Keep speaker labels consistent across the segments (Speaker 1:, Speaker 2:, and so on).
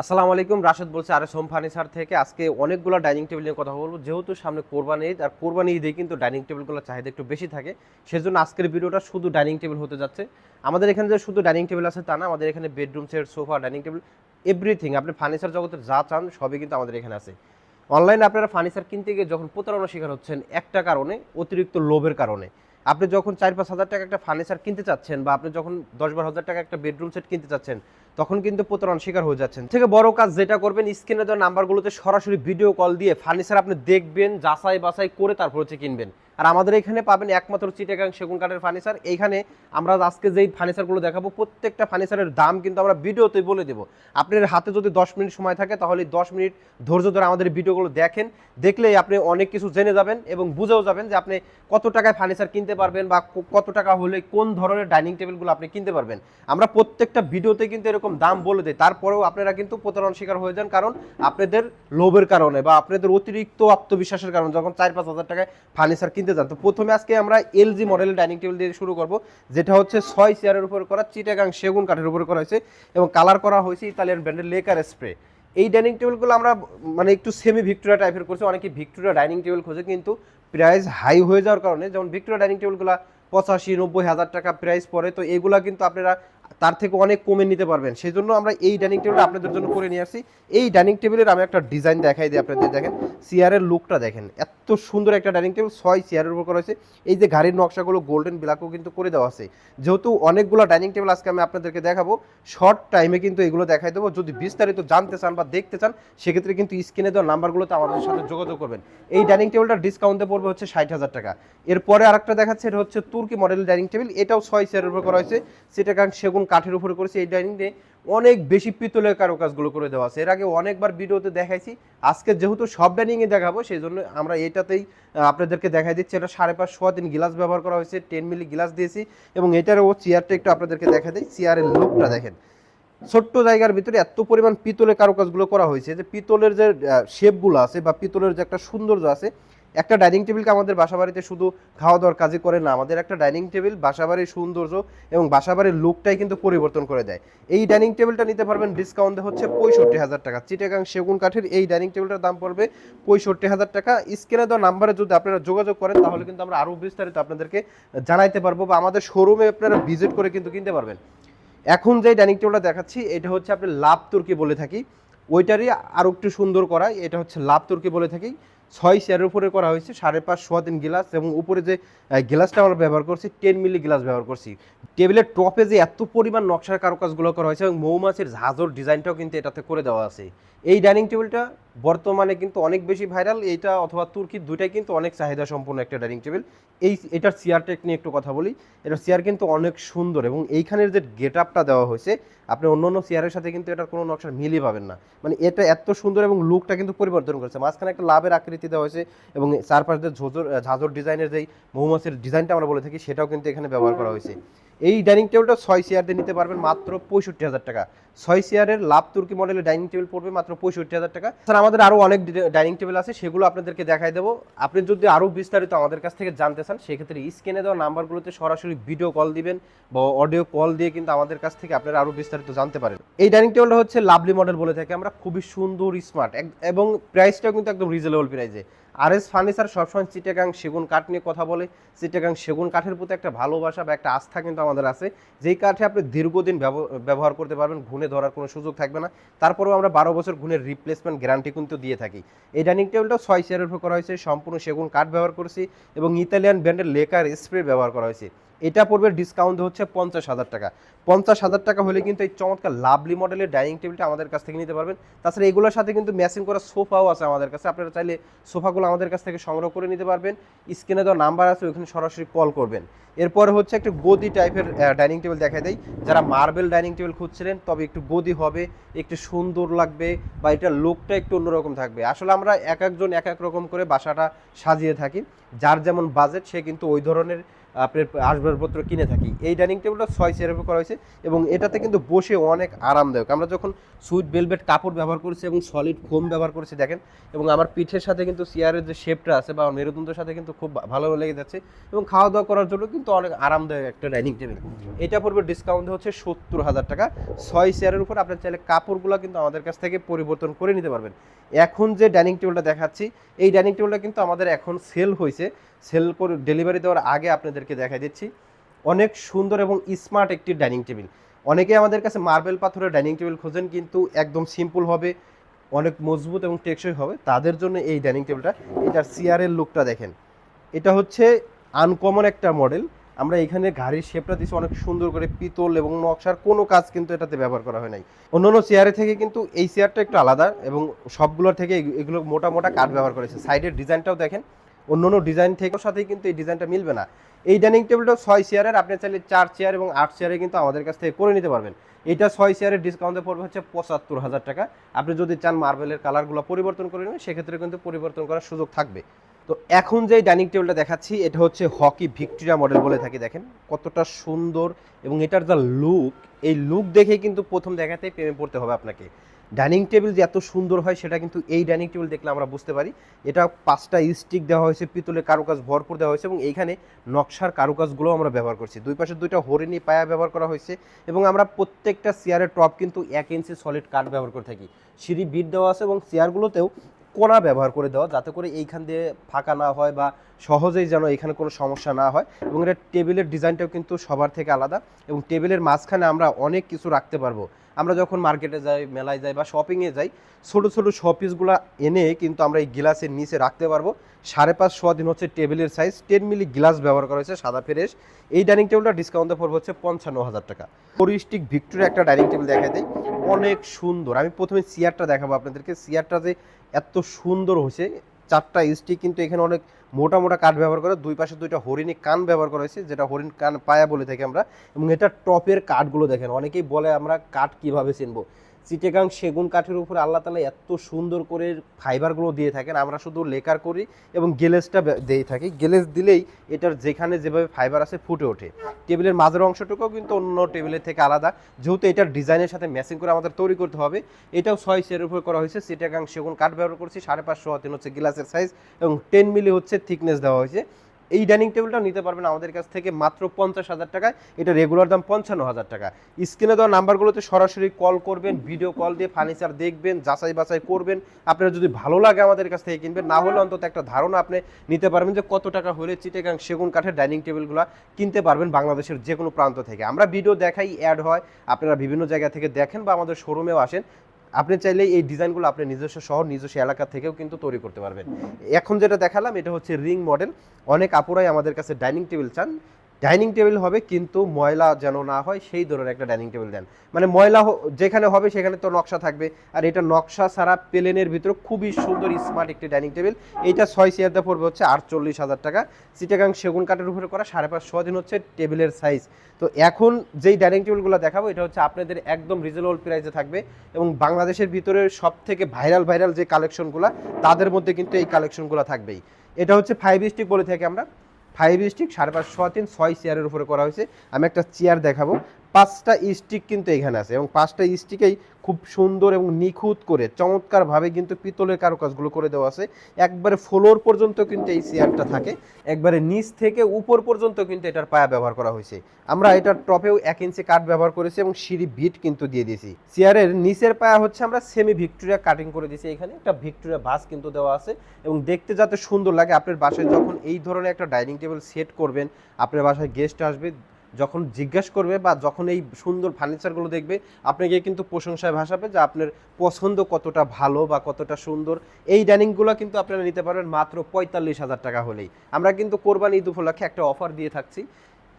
Speaker 1: আসসালামু আলাইকুম, রাশেদ বলছে আর এস হোম ফার্নিচার থেকে। আজকে অনেকগুলো ডাইনিং টেবিল নিয়ে কথা বলব। যেহেতু সামনে কোরবানি ঈদ, আর কোরবানি ঈদে কিন্তু ডাইনিং টেবিলগুলোর চাহিদা একটু বেশি থাকে, সেজন্য আজকের ভিডিওটা শুধু ডাইনিং টেবিল হতে যাচ্ছে। আমাদের এখানে যে শুধু ডাইনিং টেবিল আছে তা না, আমাদের এখানে bedroom set sofa, dining table, everything, আপনি ফার্নিচার জগতের যা চান সবই কিন্তু আমাদের এখানে আছে। অনলাইনে আপনারা ফার্নিচার কিনতে গিয়ে যখন প্রতারণা শিকার হচ্ছেন, একটা কারণে, অতিরিক্ত লোভের কারণে। আপনি যখন চার পাঁচ হাজার টাকা একটা ফার্নিচার কিনতে চাচ্ছেন বা আপনি যখন দশ বারো হাজার টাকা একটা বেডরুম সেট কিনতে চাচ্ছেন, তখন কিন্তু প্রতারণ শিকার হয়ে যাচ্ছেন। থেকে বড় কাজ যেটা করবেন স্ক্রিনে দেওয়া নাম্বারগুলোতে সরাসরি ভিডিও কল দিয়ে ফার্নিচার আপনি দেখবেন যাচাই বাছাই করে তারপর হচ্ছে কিনবেন। আর আমাদের এখানে পাবেন একমাত্র চিটাগাং সেগুন কাঠের ফার্নিচার এইখানে আমরা আজকে যেই ফার্নিচারগুলো দেখাবো, প্রত্যেকটা ফার্নিচারের দাম কিন্তু আমরা ভিডিওতে বলে দেবো। আপনার হাতে যদি দশ মিনিট সময় থাকে, তাহলে দশ মিনিট ধৈর্য ধরে আমাদের ভিডিওগুলো দেখেন। দেখলেই আপনি অনেক কিছু জেনে যাবেন এবং বুঝেও যাবেন যে আপনি কত টাকায় ফার্নিচার কিনতে পারবেন বা কত টাকা হলে কোন ধরনের ডাইনিং টেবিলগুলো আপনি কিনতে পারবেন। আমরা প্রত্যেকটা ভিডিওতে কিন্তু এরকম দাম বলে দিই। তারপরেও আপনারা কিন্তু প্রতারণার শিকার হয়ে যান, কারণ আপনাদের লোভের কারণে বা আপনাদের অতিরিক্ত আত্মবিশ্বাসের কারণে যখন চার পাঁচ হাজার টাকায় ফার্নিচার কিনতে যান তো প্রথমে আজকে আমরা এলজি মডেলের ডাইনিং টেবিল দিয়ে শুরু করব, যেটা হচ্ছে ছয় চেয়ারের উপর করা, চিটাগাং সেগুন কাঠের উপর করা হয়েছে এবং কালার করা হয়েছে ইতালিয়ান ব্র্যান্ডের লেকার স্প্রে এই ডাইনিং টেবিলগুলো আমরা মানে একটু সেমি ভিক্টোরিয়া টাইপের করছি, অনেকে ভিক্টোরিয়া ডাইনিং টেবিল খোঁজে, কিন্তু প্রাইস হাই হয়ে যাওয়ার কারণে, যেমন ভিক্টোরিয়া ডাইনিং টেবিলগুলো পঁচাশি, নব্বই হাজার টাকা প্রাইস পড়ে, তো এগুলা কিন্তু আপনারা তার থেকে অনেক কমে নিতে পারবেন। সেই জন্য আমরা এই ডাইনিং টেবিলটা আপনাদের জন্য করে নিয়ে আসছি। এই ডাইনিং টেবিলের আমি একটা ডিজাইন দেখাই দিই আপনাদের, দেখেন চেয়ারের লুকটা দেখেন, এত সুন্দর একটা ডাইনিং টেবিল, ছয় চেয়ারের উপর করা হয়েছে। এই যে গাড়ির নকশাগুলো গোল্ডেন ব্ল্যাকও কিন্তু করে দেওয়া আছে। যেহেতু অনেকগুলো ডাইনিং টেবিল আজকে আমি আপনাদেরকে দেখাবো, শর্ট টাইমে কিন্তু এগুলো দেখাই দেবো। যদি বিস্তারিত জানতে চান বা দেখতে চান, সেক্ষেত্রে কিন্তু স্ক্রিনে দেওয়া নাম্বারগুলোতে আমাদের সাথে যোগাযোগ করবেন। এই ডাইনিং টেবিলটা ডিসকাউন্টে পড়বে হচ্ছে ষাট হাজার টাকা। এরপরে আরেকটা দেখাচ্ছে, এটা হচ্ছে তুর্কি মডেল ডাইনিং টেবিল। এটাও ছয় চেয়ারের উপর করা হয়েছে। সেটা কারণ সেগুন কাঠের উপরে করেছে। এই ডাইনিং অনেক বেশি পিতলের কারুকাজগুলো করে দেওয়া আছে। এর আগে অনেকবার ভিডিওতে দেখাইছি। আজকে যেহেতু সব ডাইনিংয়ে দেখাবো সেই জন্য আমরা এটাতেই আপনাদেরকে দেখাই দিচ্ছি। এটা সাড়ে পাঁচ সোয়া তিন গিলাস ব্যবহার করা হয়েছে, টেন মিলি গিলাস দিয়েছি এবং এটারও চেয়ারটা একটু আপনাদেরকে দেখা দিই। চেয়ারের লুকটা দেখেন। ছোট্ট জায়গার ভিতরে এত পরিমাণ পিতলের কারুকাজগুলো করা হয়েছে। যে পিতলের যে শেপগুলো আছে বা পিতলের যে একটা সৌন্দর্য আছে একটা ডাইনিং টেবিলকে আমাদের বাসাবাড়িতে শুধু খাওয়া দাওয়ার কাজে করে না, আমাদের একটা ডাইনিং টেবিল বাসাবাড়ির সৌন্দর্য এবং বাসাবাড়ির লুকটাই কিন্তু পরিবর্তন করে দেয়। এই ডাইনিং টেবিলটা নিতে পারবেন ডিসকাউন্টে হচ্ছে পঁয়ষট্টি হাজার টাকা। চিটাগাং সেগুন কাঠের এই ডাইনিং টেবিলটার দাম পড়বে পঁয়ষট্টি হাজার টাকা। স্ক্রিনে দেওয়া নাম্বারে যদি আপনারা যোগাযোগ করেন, তাহলে কিন্তু আমরা আরও বিস্তারিত আপনাদেরকে জানাইতে পারব বা আমাদের শোরুমে আপনারা ভিজিট করে কিন্তু কিনতে পারবেন। এখন যে ডাইনিং টেবিলটা দেখাচ্ছি, এটা হচ্ছে আপনি লাভ তুর্কি বলে থাকি। ওইটারই আরও একটু সুন্দর করা, এটা হচ্ছে লাভ তুর্কি বলে থাকি। ছয় চেয়ারের উপরে করা হয়েছে, সাড়ে পাঁচ সোয়া তিন গ্লাস এবং উপরে যে গ্লাসটা আমরা ব্যবহার করছি টেন মিলি গ্লাস ব্যবহার করছি। টেবিলের টপে যে এত পরিমাণ নকশার কারুকাজগুলো করা হয়েছে এবং মৌমাছির ঝাঁঝর ডিজাইনটাও কিন্তু এটাতে করে দেওয়া আছে। এই ডাইনিং টেবিলটা বর্তমানে কিন্তু অনেক বেশি ভাইরাল, এইটা অথবা তুর্কি দুইটাই কিন্তু অনেক চাহিদা সম্পন্ন একটা ডাইনিং টেবিল। এই এটার চেয়ারটা নিয়ে একটু কথা বলি। এটার চেয়ার কিন্তু অনেক সুন্দর এবং এইখানের যে গেট আপটা দেওয়া হয়েছে, আপনি অন্য অন্য চেয়ারের সাথে কিন্তু এটার কোনো নকশার মিলই পাবেন না। মানে এটা এত সুন্দর এবং লুকটা কিন্তু পরিবর্তন করেছে। মাঝখানে একটা লাভের আকৃতি দেওয়া হয়েছে এবং চারপাশ দিয়ে ঝোজর, ঝাঁঝর ডিজাইনের যেই মৌমাছির ডিজাইনটা আমরা বলে থাকি, সেটাও কিন্তু এখানে ব্যবহার করা হয়েছে। এই ডাইনিং টেবিলটা ছয় চেয়ার দিয়ে নিতে পারবেন মাত্র পঁয়ষট্টি হাজার টাকা। ছয় চেয়ারের লাভ তুর্কি মডেলের ডাইনিং টেবিল পড়বে মাত্র পঁয়ষট্টি হাজার টাকা। স্যার, আমাদের আরও অনেক ডাইনিং টেবিল আছে, সেগুলো আপনাদেরকে দেখাই দেবো। আপনি যদি আরও বিস্তারিত আমাদের কাছ থেকে জানতে চান, সেক্ষেত্রে স্ক্রিনে দেওয়া নাম্বারগুলোতে সরাসরি ভিডিও কল দিবেন বা অডিও কল দিয়ে কিন্তু আমাদের কাছ থেকে আপনারা আরও বিস্তারিত জানতে পারেন। এই ডাইনিং টেবিলটা হচ্ছে লাভলি মডেল বলে থাকি। আমরা খুবই সুন্দর স্মার্ট এবং প্রাইসটাও কিন্তু একদম রিজনেবল প্রাইসে আর এস ফার্নিচার সবসময় চিটাগাং সেগুন কাঠ নিয়ে কথা বলে। চিটাগাং সেগুন কাঠের প্রতি একটা ভালোবাসা বা একটা আস্থা কিন্তু আমাদের আছে। যেই কাঠে আপনি দীর্ঘদিন ব্যবহার করতে পারবেন, ঘুণে ধরার কোনো সুযোগ থাকবে না। তারপরেও আমরা বারো বছর ঘুণের রিপ্লেসমেন্ট গ্যারান্টি কিন্তু দিয়ে থাকি। এই ডাইনিং টেবিলটা ছয় চেয়ারের উপর করা হয়েছে। সম্পূর্ণ সেগুন কাঠ ব্যবহার করেছি এবং ইতালিয়ান ব্র্যান্ডের লেকার স্প্রে ব্যবহার করা হয়েছে। এটা পড়বে ডিসকাউন্ট হচ্ছে পঞ্চাশ হাজার টাকা। পঞ্চাশ হাজার টাকা হলে কিন্তু এই চমৎকার লাভলি মডেলের ডাইনিং টেবিলটা আমাদের কাছ থেকে নিতে পারবেন। তাছাড়া এগুলোর সাথে কিন্তু ম্যাচিং করা সোফাও আছে আমাদের কাছে। আপনারা চাইলে সোফাগুলো আমাদের কাছ থেকে সংগ্রহ করে নিতে পারবেন। স্ক্রিনে দেওয়া নাম্বার আছে, ওইখানে সরাসরি কল করবেন। এরপরে হচ্ছে একটু গদি টাইপের ডাইনিং টেবিল দেখা দেয় যারা মার্বেল ডাইনিং টেবিল খুঁজছিলেন, তবে একটু গদি হবে, একটু সুন্দর লাগবে বা এটার লুকটা একটু অন্যরকম থাকবে। আসলে আমরা এক একজন এক এক রকম করে বাসাটা সাজিয়ে থাকি। যার যেমন বাজেট সে কিন্তু ওই ধরনের আপনার আসবাবপত্র কিনে থাকি। এই ডাইনিং টেবিলটা ছয় উপর করা হয়েছে এবং এটাতে কিন্তু বসে অনেক আরামদায়ক। আমরা যখন সুইট বেলভেট কাপড় ব্যবহার করেছি এবং সলিড ফোম ব্যবহার করেছি, দেখেন, এবং আমার পিঠের সাথে কিন্তু চেয়ারের যে শেপটা আছে বা মেরুদণ্ডের সাথে কিন্তু খুব ভালো লেগে যাচ্ছে এবং খাওয়া দাওয়া করার জন্য কিন্তু অনেক আরামদায়ক একটা ডাইনিং টেবিল। এটা পড়বে ডিসকাউন্ট হচ্ছে সত্তর হাজার টাকা। ছয় চেয়ারের উপর আপনার চাইলে কাপড়গুলো কিন্তু আমাদের কাছ থেকে পরিবর্তন করে নিতে পারবেন। এখন যে ডাইনিং টেবিলটা দেখাচ্ছি, এই ডাইনিং টেবিলটা কিন্তু আমাদের এখন সেল হয়েছে। সেল করে ডেলিভারি দেওয়ার আগে আপনাদেরকে দেখাই দিচ্ছি। অনেক সুন্দর এবং স্মার্ট একটি ডাইনিং টেবিল। অনেকে আমাদের কাছে মার্বেল পাথরের ডাইনিং টেবিল খোঁজেন, কিন্তু একদম সিম্পল হবে, অনেক মজবুত এবং টেকসই হবে। তাদের জন্য এই ডাইনিং টেবিলটা, এটার চেয়ারের লুকটা দেখেন। এটা হচ্ছে আনকমন একটা মডেল। আমরা এখানে গাড়ির শেপটা দিচ্ছি অনেক সুন্দর করে পিতল এবং নকশার কোনো কাজ কিন্তু এটাতে ব্যবহার করা হয় নাই। অন্যান্য চেয়ারে থেকে কিন্তু এই চেয়ারটা একটু আলাদা এবং সবগুলোর থেকে এগুলো মোটা মোটা কাঠ ব্যবহার করেছে সাইডের ডিজাইনটাও দেখেন অন্য অন্য ডিজাইন থেকেও সাথেই কিন্তু এই ডিজাইনটা মিলবে না। এই ডাইনিং টেবিলটা ছয় চেয়ারের আপনি চাইলে চার চেয়ার এবং আট চেয়ারে কিন্তু আমাদের কাছ থেকে করে নিতে পারবেন। এটা ছয় চেয়ারের ডিসকাউন্টে পড়বে হচ্ছে পঁচাত্তর হাজার টাকা। আপনি যদি চান মার্বেলের কালারগুলো পরিবর্তন করে নেবেন, সেক্ষেত্রে কিন্তু পরিবর্তন করার সুযোগ থাকবে। তো এখন যে ডাইনিং টেবিলটা দেখাচ্ছি, এটা হচ্ছে হকি ভিক্টোরিয়া মডেল বলে থাকি, দেখেন কতটা সুন্দর এবং এটার যা লুক এই লুক দেখে কিন্তু প্রথম দেখাতেই প্রেমে পড়তে হবে আপনাকে। ডাইনিং টেবিল যে এত সুন্দর হয়, সেটা কিন্তু এই ডাইনিং টেবিল দেখলে আমরা বুঝতে পারি। এটা পাঁচটা স্টিক দেওয়া হয়েছে, পিতলের কারুকাজ ভরপুর দেওয়া হয়েছে এবং এইখানে নকশার কারুকাজগুলো আমরা ব্যবহার করছি। দুই পাশে দুইটা হরিণী পায়া ব্যবহার করা হয়েছে এবং আমরা প্রত্যেকটা চেয়ারের টপ কিন্তু এক ইঞ্চি সলিড কাঠ ব্যবহার করে থাকি। সিঁড়ি বিট দেওয়া আছে এবং চেয়ারগুলোতেও কোনা ব্যবহার করে দেওয়া, যাতে করে এইখান দিয়ে ফাঁকা না হয় বা সহজেই যেন এখানে কোনো সমস্যা না হয় এবং এটা টেবিলের ডিজাইনটাও কিন্তু সবার থেকে আলাদা এবং টেবিলের মাঝখানে আমরা অনেক কিছু রাখতে পারব। আমরা যখন মার্কেটে যাই, মেলায় যাই বা শপিংয়ে যাই, ছোটো ছোটো শপিসগুলো এনে কিন্তু আমরা এই গ্লাসের নিচে রাখতে পারব। সাড়ে পাঁচ দিন হচ্ছে টেবিলের সাইজ টেন মিলি গ্লাস ব্যবহার করা হয়েছে, সাদা ফ্রেশ এই ডাইনিং টেবিলটা ডিসকাউন্টে পড়বে হচ্ছে পঞ্চান্ন হাজার টাকা। ফোরিস্টিক ভিক্টোরিয়া একটা ডাইনিং টেবিল দেখা দেয় অনেক সুন্দর। আমি প্রথমে চেয়ারটা দেখাবো আপনাদেরকে। চেয়ারটা যে এত সুন্দর হয়েছে চারটা স্টিক কিন্তু এখানে অনেক মোটা মোটা কাঠ ব্যবহার করে, দুই পাশে দুইটা হরিণী কান ব্যবহার করা হয়েছে, যেটা হরিণ কান পায়া বলে থাকি আমরা। এবং এটা টপের কাঠগুলো দেখেন, অনেকেই বলে আমরা কাঠ কীভাবে চিনবো? চিটেগাং সেগুন কাঠের উপরে আল্লাহ তালা এত সুন্দর করে ফাইবারগুলো দিয়ে থাকেন, আমরা শুধু লেকার করি এবং গেলেসটা দিয়ে থাকি। গেলেস দিলেই এটার যেখানে যেভাবে ফাইবার আছে ফুটে ওঠে। টেবিলের মাঝের অংশটুকুও কিন্তু অন্য টেবিলের থেকে আলাদা। যেহেতু এটার ডিজাইনের সাথে ম্যাচিং করে আমাদের তৈরি করতে হবে, এটাও ছয় চেয়ারের উপরে করা হয়েছে। চিটাগাং সেগুন কাঠ ব্যবহার করছি, সাড়ে পাঁচশো তিন হচ্ছে গ্লাসের সাইজ এবং টেন মিলি হচ্ছে থিকনেস দেওয়া হয়েছে। এই ডাইনিং টেবিলটা নিতে পারবেন আমাদের কাছ থেকে মাত্র পঞ্চাশ হাজার টাকায়। এটা রেগুলার দাম পঞ্চান্ন হাজার টাকা। স্ক্রিনে দেওয়া নাম্বারগুলোতে সরাসরি কল করবেন ভিডিও কল দিয়ে ফার্নিচার দেখবেন, যাচাই বাছাই করবেন। আপনার যদি ভালো লাগে আমাদের কাছ থেকে কিনবেন, না হলে অন্তত একটা ধারণা আপনি নিতে পারবেন যে কত টাকা হলে চিটেগাং সেগুন কাঠের ডাইনিং টেবিলগুলো কিনতে পারবেন বাংলাদেশের যে কোনো প্রান্ত থেকে। আমরা ভিডিও দেখাই অ্যাড হয়। আপনারা বিভিন্ন জায়গা থেকে দেখেন বা আমাদের শোরুমেও আসেন। আপনি চাইলে এই ডিজাইনগুলো আপনি নিজস্ব শহর, নিজস্ব এলাকা থেকেও কিন্তু তৈরি করতে পারবেন। এখন যেটা দেখালাম, এটা হচ্ছে রিং মডেল। অনেক আপুরাই আমাদের কাছে ডাইনিং টেবিল চান। ডাইনিং টেবিল হবে, কিন্তু ময়লা যেন না হয়, সেই ধরনের একটা ডাইনিং টেবিল দেন। মানে ময়লা যেখানে হবে, সেখানে তো নকশা থাকবে। আর এটা নকশা ছাড়া প্লেনের ভিতরে খুবই সুন্দর, স্মার্ট একটি ডাইনিং টেবিল। এইটা ছয় চেয়ারটা পড়বে হচ্ছে আটচল্লিশ হাজার টাকা। চিটাগাং সেগুন কাঠের উপরে করা, সাড়ে পাঁচ দিন হচ্ছে টেবিলের সাইজ। তো এখন যেই ডাইনিং টেবিলগুলো দেখাবো, এটা হচ্ছে আপনাদের একদম রিজনেবল প্রাইসে থাকবে। এবং বাংলাদেশের ভিতরে সব থেকে ভাইরাল ভাইরাল যে কালেকশনগুলো তাদের মধ্যে কিন্তু এই কালেকশনগুলো থাকবেই। এটা হচ্ছে ফাইভ স্টিক বলে থাকি আমরা ফাইভ স্টিক সাড়ে পাঁচ ছ তিন ছয় চেয়ারের উপরে করা হয়েছে। আমি একটা চেয়ার দেখাবো। পাঁচটা স্টিক কিন্তু এখানে আছে এবং পাঁচটা স্টিকেই খুব সুন্দর এবং নিখুঁত করে, চমৎকারভাবে কিন্তু পিতলের কারুকাজগুলো করে দেওয়া আছে। একবারে ফ্লোর পর্যন্ত কিন্তু এই চেয়ারটা থাকে, একবারে নিচ থেকে উপর পর্যন্ত কিন্তু এটার পায়া ব্যবহার করা হয়েছে। আমরা এটার টপেও এক ইঞ্চি কাঠ ব্যবহার করেছি এবং সিঁড়ি বিট কিন্তু দিয়ে দিয়েছি। চেয়ারের নিচের পায়া হচ্ছে আমরা সেমি ভিক্টোরিয়া কাটিং করে দিয়েছি। এখানে একটা ভিক্টোরিয়া বাস কিন্তু দেওয়া আছে এবং দেখতে যাতে সুন্দর লাগে, আপনার বাসায় যখন এই ধরনের একটা ডাইনিং টেবিল সেট করবেন, আপনার বাসায় গেস্ট আসবে যখন জিজ্ঞাসা করবে বা যখন এই সুন্দর ফার্নিচারগুলো দেখবে আপনাকে কিন্তু প্রশংসায় ভাসাবে যে আপনার পছন্দ কতটা ভালো বা কতটা সুন্দর। এই ডাইনিংগুলো কিন্তু আপনারা নিতে পারবেন মাত্র পঁয়তাল্লিশ হাজার টাকা হলেই। আমরা কিন্তু কোরবানি ঈদ উপলক্ষে একটা অফার দিয়ে থাকছি।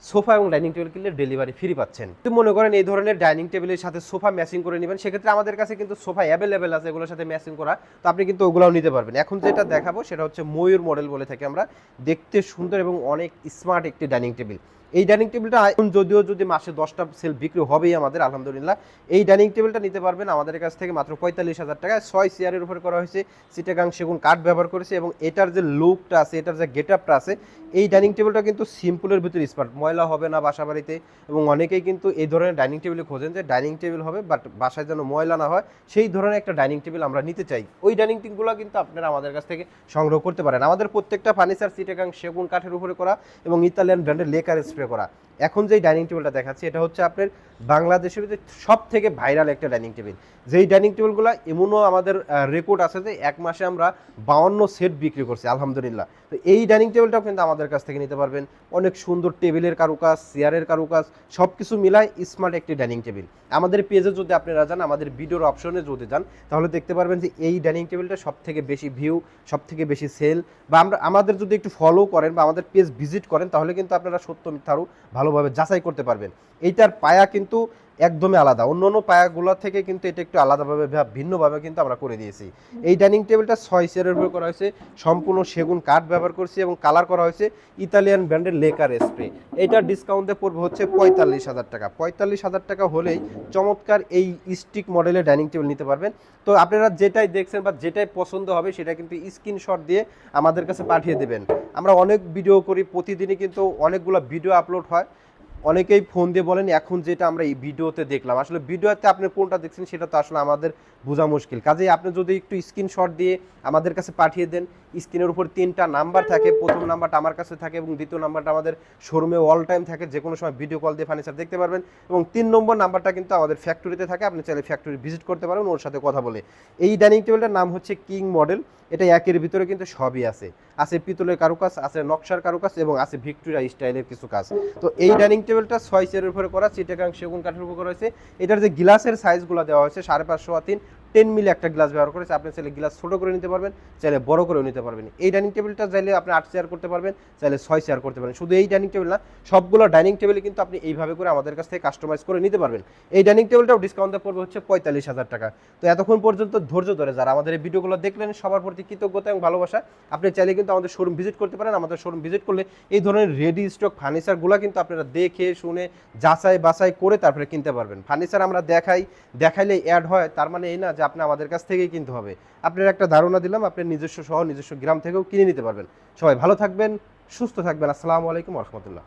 Speaker 1: সোফা এবং ডাইনিং টেবিল কিনলে ডেলিভারি ফ্রি পাচ্ছেন। তো মনে করেন এই ধরনের ডাইনিং টেবিলের সাথে সোফা ম্যাচিং করে নেবেন, সেক্ষেত্রে আমাদের কাছে কিন্তু সোফা অ্যাভেলেবেল আছে, এগুলোর সাথে ম্যাচিং করা। তো আপনি কিন্তু ওগুলোও নিতে পারবেন। এখন যেটা দেখাবো সেটা হচ্ছে ময়ূর মডেল বলে থাকি আমরা। দেখতে সুন্দর এবং অনেক স্মার্ট একটি ডাইনিং টেবিল এই ডাইনিং টেবিলটা যদিও যদি মাসে দশটা সেল বিক্রি হবেই আমাদের, আলহামদুলিল্লাহ। এই ডাইনিং টেবিলটা নিতে পারবেন আমাদের কাছ থেকে মাত্র পঁয়তাল্লিশ হাজার টাকায়। ছয় চেয়ারের উপরে করা হয়েছে সিটাগাং সেগুন কাঠ ব্যবহার করেছে এবং এটার যে লুকটা আছে, এটার যে গেট আপটা আছে, এই ডাইনিং টেবিলটা কিন্তু সিম্পলের ভিতরে স্মার্ট। ময়লা হবে না বাসা বাড়িতে এবং অনেকেই কিন্তু এই ধরনের ডাইনিং টেবিল খোঁজেন যে ডাইনিং টেবিল হবে, বাট বাসায় যেন ময়লা না হয়, সেই ধরনের একটা ডাইনিং টেবিল আমরা নিতে চাই। ওই ডাইনিং টেবিলগুলো কিন্তু আপনারা আমাদের কাছ থেকে সংগ্রহ করতে পারেন। আমাদের প্রত্যেকটা ফার্নিচার সিটাগাং সেগুন কাঠের উপরে করা এবং ইতালিয়ান ব্র্যান্ডের লেকার স্প্রে করা। এখন যেই ডাইনিং টেবিলটা দেখাচ্ছি, এটা হচ্ছে আপনার বাংলাদেশের ভিতরে সব থেকে ভাইরাল একটা ডাইনিং টেবিল যেই ডাইনিং টেবিলগুলো এমনও আমাদের রেকর্ড আছে যে এক মাসে আমরা বাউন্ন সেট বিক্রি করছি, আলহামদুলিল্লাহ। তো এই ডাইনিং টেবিলটাও কিন্তু আমাদের কাছ থেকে নিতে পারবেন। অনেক সুন্দর টেবিলের কারুকাজ, চেয়ারের কারুকাজ সব কিছু মিলায় স্মার্ট একটি ডাইনিং টেবিল। আমাদের পেজে যদি আপনারা যান, আমাদের ভিডিওর অপশনে যদি যান, তাহলে দেখতে পারবেন যে এই ডাইনিং টেবিলটা সব থেকে বেশি ভিউ সব থেকে বেশি সেল বা আমরা, আমাদের যদি একটু ফলো করেন বা আমাদের পেজ ভিজিট করেন, তাহলে কিন্তু আপনারা সত্য মিথ্যারও ভালোভাবে যাচাই করতে পারবেন। এইটার পায়া কিন্তু একদমই আলাদা। অন্য অন্য পায়াগুলো থেকে কিন্তু এটা একটু আলাদাভাবে ভিন্নভাবে কিন্তু আমরা করে দিয়েছি। এই ডাইনিং টেবিলটা ছয় চেয়ারের উপরে করা হয়েছে। সম্পূর্ণ সেগুন কাঠ ব্যবহার করছি এবং কালার করা হয়েছে ইতালিয়ান ব্র্যান্ডের লেকার স্প্রে। এটা ডিসকাউন্টে পড়বে হচ্ছে পঁয়তাল্লিশ হাজার টাকা। পঁয়তাল্লিশ হাজার টাকা হলেই চমৎকার এই স্টিক মডেলের ডাইনিং টেবিল নিতে পারবেন। তো আপনারা যেটাই দেখছেন বা যেটাই পছন্দ হবে সেটা কিন্তু স্ক্রিনশট দিয়ে আমাদের কাছে পাঠিয়ে দেবেন। আমরা অনেক ভিডিও করি, প্রতিদিনই কিন্তু অনেকগুলো ভিডিও আপলোড হয়। অনেকেই ফোন দিয়ে বলেন, এখন যেটা আমরা এই ভিডিওতে দেখলাম। আসলে ভিডিওতে আপনি কোনটা দেখছেন সেটা তো আসলে আমাদের বোঝা মুশকিল। কাজেই আপনি যদি একটু স্ক্রিনশট দিয়ে আমাদের কাছে পাঠিয়ে দেন স্ক্রিনের উপর তিনটা নাম্বার থাকে, প্রথম নাম্বারটা আমার কাছে থাকে এবং দ্বিতীয় নাম্বারটা আমাদের শোরুমে অল টাইম থাকে যে কোনো সময় ভিডিও কল দিয়ে ফার্নিচার দেখতে পারবেন এবং তিন নম্বর নাম্বারটা কিন্তু আমাদের ফ্যাক্টরিতে থাকে, আপনি চাইলে ফ্যাক্টরি ভিজিট করতে পারবেন, ওর সাথে কথা বলে। এই ডাইনিং টেবিলটার নাম হচ্ছে কিং মডেল এটা একের ভিতরে কিন্তু সবই আছে। আছে পিতলের কারুকাজ, আছে নকশার কারুকাজ এবং আছে ভিক্টোরিয়া স্টাইলের কিছু কাজ। তো এই ডাইনিং টেবিলটা ছয় চেয়ারের উপরে করা চিটাগাং সেগুন কাঠের উপর করা হয়েছে। এটার যে গ্লাসের সাইজগুলো দেওয়া হয়েছে, সাড়ে পাঁচশো তিন টেন মিলি একটা গ্লাস ব্যবহার করেছে। আপনি চাইলে গ্লাস ছোট করে নিতে পারবেন, চাইলে বড় করেও নিতে পারবেন। এই ডাইনিং টেবিলটা চাইলে আপনি আট চেয়ার করতে পারবেন, চাইলে ছয় চেয়ার করতে পারেন শুধু এই ডাইনিং টেবিল না, সবগুলো ডাইনিং টেবিল কিন্তু আপনি এইভাবে করে আমাদের কাছ থেকে কাস্টমাইজ করে নিতে পারবেন। এই ডাইনিং টেবিলটাও ডিসকাউন্টে পড়বে হচ্ছে পঁয়তাল্লিশ হাজার টাকা। তো এতক্ষণ পর্যন্ত ধৈর্য ধরে যারা আমাদের এই ভিডিওগুলো দেখলেন, সবার প্রতি কৃতজ্ঞতা এবং ভালোবাসা। আপনি চাইলে কিন্তু আমাদের শোরুম ভিজিট করতে পারেন। আমাদের শোরুম ভিজিট করলে এই ধরনের রেডি স্টক ফার্নিচারগুলো কিন্তু আপনারা দেখে, শুনে যাচাই বাছাই করে তারপরে কিনতে পারবেন। ফার্নিচার আমরা দেখাই দেখাইলে অ্যাড হয়। তার মানে এই না যে আপনি আমাদের কাছ থেকেই কিনতে হবে। আপনার একটা ধারণা দিলাম, আপনি নিজস্ব শহর নিজস্ব গ্রাম থেকেও কিনে নিতে পারবেন। সবাই ভালো থাকবেন, সুস্থ থাকবেন। আসসালামু আলাইকুম রহমতুল্লাহ।